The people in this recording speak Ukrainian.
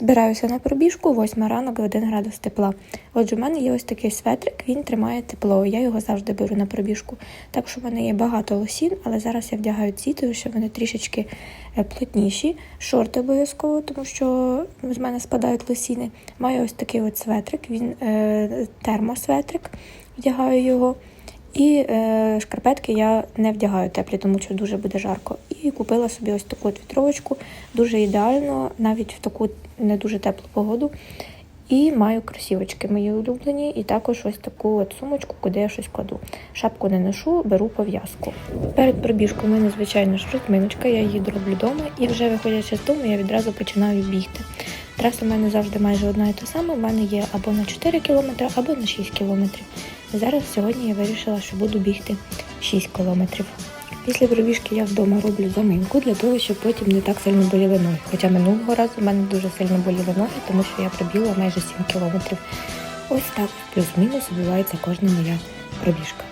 Збираюся на пробіжку, восьма ранок, 1 градус тепла. Отже, в мене є ось такий светрик, він тримає тепло. Я його завжди беру на пробіжку. Так що в мене є багато лосін, але зараз я вдягаю ці, тому що вони трішечки е, плотніші. Шорти обов'язково, тому що з мене спадають лосіни. Маю ось такий от светрик, він е, термосветрик, вдягаю його. І е, шкарпетки я не вдягаю теплі, тому що дуже буде жарко. І купила собі ось таку от вітровочку, дуже ідеально, навіть в таку не дуже теплу погоду. І маю кросівочки мої улюблені, і також ось таку от сумочку, куди я щось кладу. Шапку не ношу, беру пов'язку. Перед пробіжкою в мене, звичайно ж, я її роблю вдома, і вже виходячи з дому, я відразу починаю бігти. Траса в мене завжди майже одна і та сама. У мене є або на 4 кілометри, або на 6 кілометрів. Зараз сьогодні я вирішила, що буду бігти 6 кілометрів. Після пробіжки я вдома роблю заминку для того, щоб потім не так сильно боліли ноги. Хоча минулого разу в мене дуже сильно боліли ноги, тому що я пробігла майже 7 кілометрів. Ось так плюс-мінус відбувається кожна моя пробіжка.